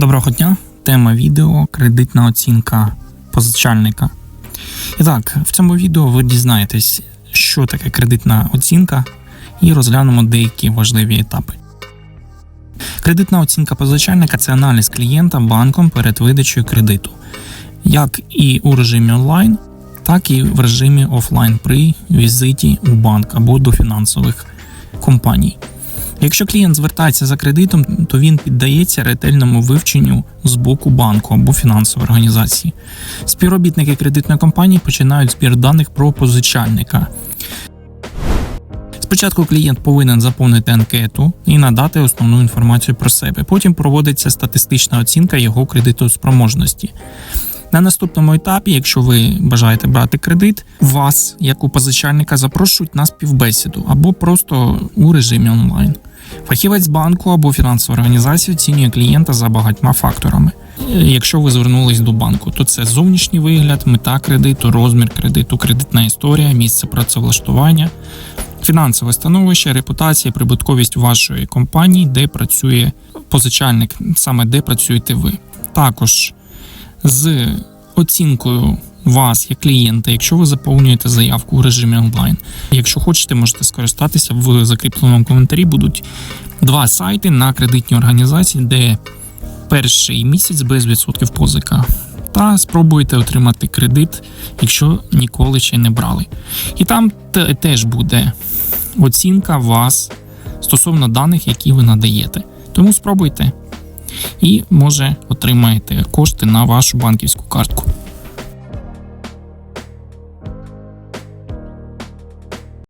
Доброго дня. Тема відео кредитна оцінка позичальника. І так, в цьому відео ви дізнаєтесь, що таке кредитна оцінка, і розглянемо деякі важливі етапи. Кредитна оцінка позичальника це аналіз клієнта банком перед видачею кредиту, як і у режимі онлайн, так і в режимі офлайн при візиті у банк або до фінансових компаній. Якщо клієнт звертається за кредитом, то він піддається ретельному вивченню з боку банку або фінансової організації. Співробітники кредитної компанії починають збір даних про позичальника. Спочатку клієнт повинен заповнити анкету і надати основну інформацію про себе. Потім проводиться статистична оцінка його кредитоспроможності. На наступному етапі, якщо ви бажаєте брати кредит, вас, як у позичальника, запрошують на співбесіду або просто у режимі онлайн. Фахівець банку або фінансової організації оцінює клієнта за багатьма факторами. Е, Якщо ви звернулись до банку, то це зовнішній вигляд, мета кредиту, розмір кредиту, кредитна історія, місце працевлаштування, фінансове становище, репутація, прибутковість вашої компанії, де працює позичальник, саме де працюєте ви. Також з оцінкою вас як клієнта, якщо ви заповнюєте заявку у режимі онлайн. Якщо хочете, можете скористатися в закріпленому коментарі. Будуть два сайти на кредитні організації, де перший місяць без відсотків позика. Та спробуйте отримати кредит, якщо ніколи ще не брали. І там теж буде оцінка вас стосовно даних, які ви надаєте. Тому спробуйте і може отримаєте кошти на вашу банківську картку.